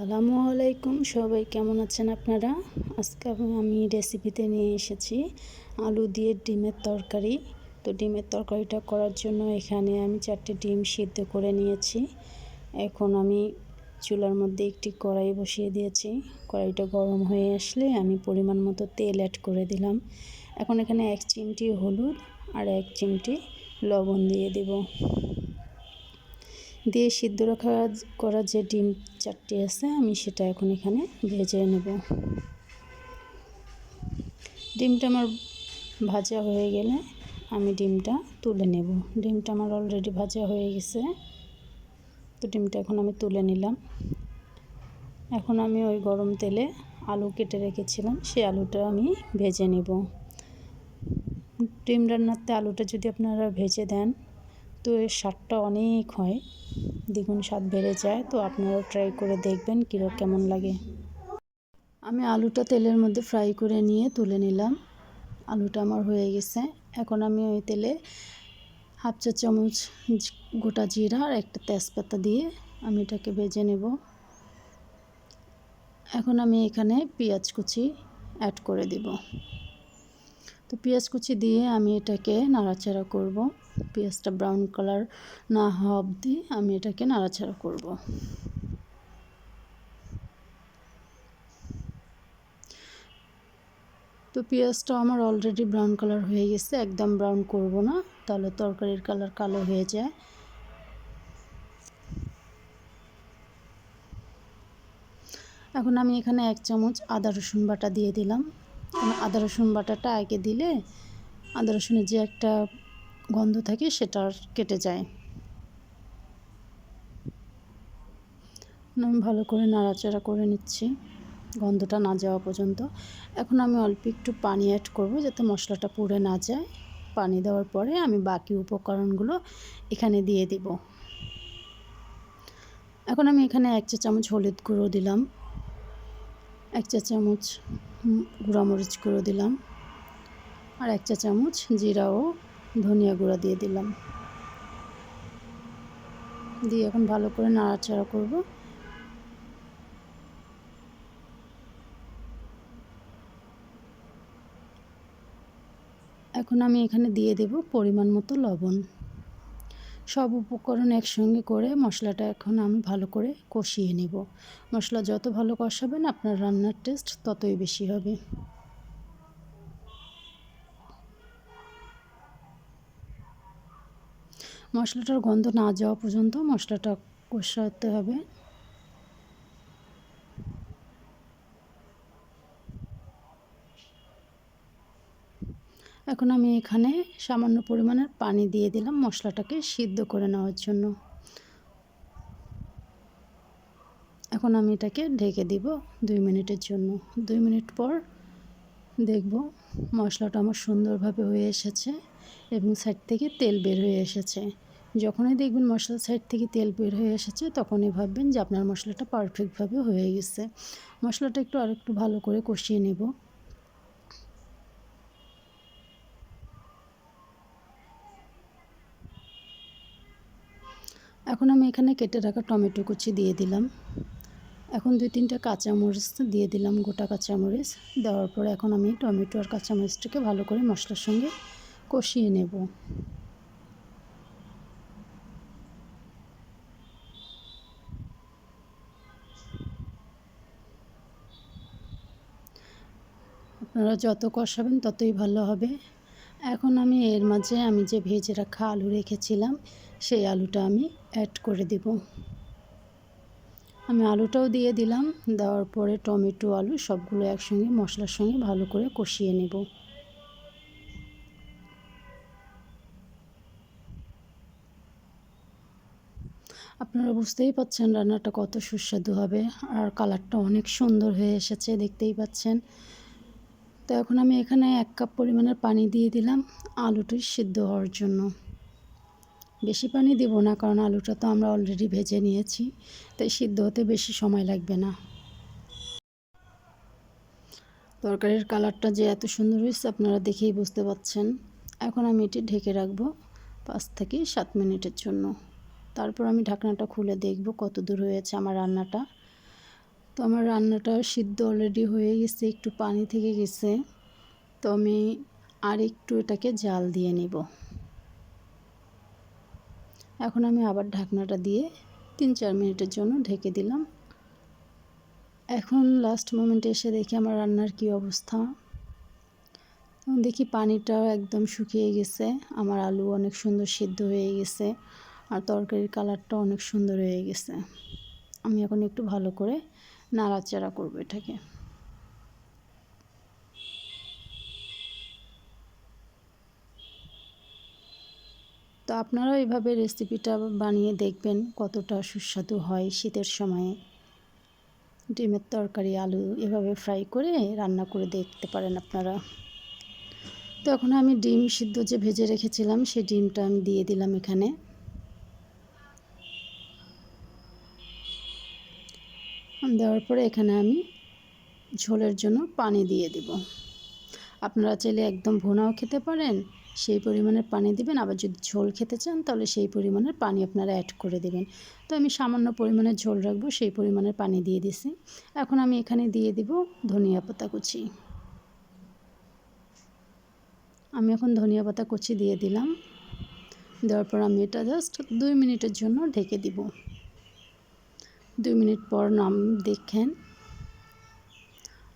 আসসালামু আলাইকুম, সবাই কেমন আছেন আপনারা? আজকে আমি রেসিপিতে নিয়ে এসেছি আলু দিয়ে ডিমের তরকারি। তো ডিমের তরকারিটা করার জন্য এখানে আমি চারটে ডিম সিদ্ধ করে নিয়েছি। এখন আমি চুলার মধ্যে একটি কড়াই বসিয়ে দিয়েছি। কড়াইটা গরম হয়ে আসলে আমি পরিমাণ মতো তেল অ্যাড করে দিলাম। এখন এখানে এক চিমটি হলুদ আর এক চিমটি লবণ দিয়ে দেব। দিয়ে সিদ্ধ রাখা করা যে ডিম চারটি আছে, আমি সেটা এখন এখানে ভেজে নেব। ডিমটা আমার ভাজা হয়ে গেলে আমি ডিমটা তুলে নেব। ডিমটা আমার অলরেডি ভাজা হয়ে গেছে, তো ডিমটা এখন আমি তুলে নিলাম। এখন আমি ওই গরম তেলে আলু কেটে রেখেছিলাম, সেই আলুটা আমি ভেজে নেব। ডিম রান্নাতে আলুটা যদি আপনারা ভেজে দেন, তো এর স্বাদটা অনেক হয়। দ্বিগুণ স্বাদ বেড়ে যায়, তো আপনারাও ট্রাই করে দেখবেন কীরকম কেমন লাগে। আমি আলুটা তেলের মধ্যে ফ্রাই করে নিয়ে তুলে নিলাম। আলুটা আমার হয়ে গেছে। এখন আমি ওই তেলে হাফ চা চামচ গোটা জিরা আর একটা তেজপাতা দিয়ে আমি এটাকে ভেজে নেব। এখন আমি এখানে পেঁয়াজ কুচি অ্যাড করে দেব। তো পেঁয়াজ কুচি দিয়ে আমি এটাকে নাড়াচাড়া করব। পেঁয়াজটা ব্রাউন কালার না হওয়া অবধি আমি এটাকে নাড়াচাড়া করব। তো পেঁয়াজটা আমার অলরেডি ব্রাউন কালার হয়ে গেছে, একদম ব্রাউন করব না, তাহলে তরকারির কালার কালো হয়ে যায়। এখন আমি এখানে এক চামচ আদা রসুন বাটা দিয়ে দিলাম। আদা, রসুন বাটাটা আগে দিলে আদা, রসুনের যে একটা গন্ধ থাকে সেটা আর কেটে যায়। আমি ভালো করে নাড়াচাড়া করে নিচ্ছি, গন্ধটা না যাওয়া পর্যন্ত। এখন আমি অল্প একটু পানি অ্যাড করব যাতে মশলাটা পুড়ে না যায়। পানি দেওয়ার পরে আমি বাকি উপকরণগুলো এখানে দিয়ে দিব। এখন আমি এখানে এক চা চামচ হলুদ গুঁড়ো দিলাম। এক চা চামচ গুঁড়ামরিচ গুঁড়ো দিলাম আর এক চা চামচ জিরা ও ধনিয়া গুঁড়া দিয়ে দিলাম। দিয়ে এখন ভালো করে নাড়াচাড়া করব। এখন আমি এখানে দিয়ে দেব পরিমাণ মতো লবণ। সব উপকরণ একসঙ্গে করে মশলাটা এখন আমি ভালো করে কষিয়ে নেব। মশলা যত ভালো কষাবেন, আপনার রান্নার টেস্ট ততই বেশি হবে। মশলাটার গন্ধ না যাওয়া পর্যন্ত মশলাটা কষাতে হবে। এখন আমি এখানে সামান্য পরিমাণের পানি দিয়ে দিলাম মশলাটাকে সিদ্ধ করে নেওয়ার জন্য। এখন আমি এটাকে ঢেকে দিব দুই মিনিটের জন্য। দুই মিনিট পর দেখব মশলাটা আমার সুন্দরভাবে হয়ে এসেছে এবং সাইড থেকে তেল বের হয়ে এসেছে। যখনই দেখবেন মশলার সাইড থেকে তেল বের হয়ে এসেছে, তখনই ভাববেন যে আপনার মশলাটা পারফেক্টভাবে হয়ে গেছে। মশলাটা একটু আর একটু ভালো করে কষিয়ে নেব। এখন আমি এখানে কেটে রাখা টমেটো কুচি দিয়ে দিলাম। এখন দুই তিনটা কাঁচামরিচ দিয়ে দিলাম গোটা কাঁচামরিচ। দেওয়ার পর এখন আমি টমেটো আর কাঁচামরিচটাকে ভালো করে মশলার সঙ্গে কষিয়ে নেব। আপনারা যত কষাবেন ততই ভালো হবে। এখন আমি এর মাঝে আমি যে ভেজে রাখা আলু রেখেছিলাম সেই আলুটা আমি অ্যাড করে দেব। আমি আলুটাও দিয়ে দিলাম, দেওয়ার পরে টমেটো, আলু সবগুলো একসঙ্গে মশলার সঙ্গে ভালো করে কষিয়ে নেব। আপনারা বুঝতেই পাচ্ছেন রান্নাটা কত সুস্বাদু হবে, আর কালারটা অনেক সুন্দর হয়ে এসেছে, দেখতেই পাচ্ছেন। তো এখন আমি এখানে এক কাপ পরিমাণের পানি দিয়ে দিলাম, আলুটি সিদ্ধ হওয়ার জন্য। বেশি পানি দেবো না, কারণ আলুটা তো আমরা অলরেডি ভেজে নিয়েছি, তাই সিদ্ধ হতে বেশি সময় লাগবে না। তরকারির কালারটা যে এত সুন্দর হয়েছে, আপনারা দেখেই বুঝতে পাচ্ছেন। এখন আমি এটি ঢেকে রাখব পাঁচ থেকে সাত মিনিটের জন্য। তারপর আমি ঢাকনাটা খুলে দেখব কত দূর হয়েছে আমার রান্নাটা। তো আমার রান্নাটা সিদ্ধ অলরেডি হয়ে গেছে, একটু পানি থেকে গেছে। তো আমি আর একটু এটাকে জাল দিয়ে নিব। এখন আমি আবার ঢাকনাটা দিয়ে তিন চার মিনিটের জন্য ঢেকে দিলাম। এখন লাস্ট মোমেন্টে এসে দেখি আমার রান্নার কি অবস্থা। দেখি পানিটাও একদম শুকিয়ে গেছে, আমার আলু অনেক সুন্দর সিদ্ধ হয়ে গেছে আর তরকারির কালারটা অনেক সুন্দর হয়ে গেছে। আমি এখন একটু ভালো করে নাড়াচাড়া করব এটাকে। তো আপনারাও এভাবে রেসিপিটা বানিয়ে দেখবেন কতটা সুস্বাদু হয় শীতের সময়ে। ডিমের তরকারি, আলু এভাবে ফ্রাই করে রান্না করে দেখতে পারেন আপনারা। তো এখন আমি ডিম সিদ্ধ যে ভেজে রেখেছিলাম, সেই ডিমটা আমি দিয়ে দিলাম এখানে। দেওয়ার পরে এখানে আমি ঝোলের জন্য পানি দিয়ে দিব। আপনারা চাইলে একদম ভোনাও খেতে পারেন সেই পরিমাণের পানি দিবেন। আবার যদি ঝোল খেতে চান, তাহলে সেই পরিমাণের পানি আপনারা অ্যাড করে দেবেন। তো আমি সামান্য পরিমাণের ঝোল রাখব, সেই পরিমাণের পানি দিয়ে দিছি। এখন আমি এখানে দিয়ে দিব ধনিয়া পাতা কুচি। আমি এখন ধনিয়া পাতা কুচি দিয়ে দিলাম। দেওয়ার পর আমি এটা জাস্ট দুই মিনিটের জন্য ঢেকে দিব। দুই মিনিট পর নাম দেখেন।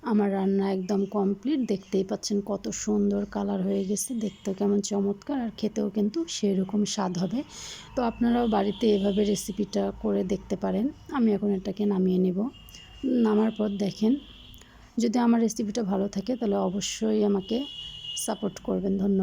আমার রান্না একদম কমপ্লিট দেখতেই পাচ্ছেন কত সুন্দর কালার হয়ে গেছে। দেখতেও কেমন চমৎকার আর খেতেও কিন্তু সেরকম স্বাদ হবে। তো আপনারাও বাড়িতে এভাবে রেসিপিটা করে দেখতে পারেন। আমি এখন এটাকে নামিয়ে নেব। নামার পর দেখেন, যদি আমার রেসিপিটা ভালো থাকে তাহলে অবশ্যই আমাকে সাপোর্ট করবেন। ধন্যবাদ।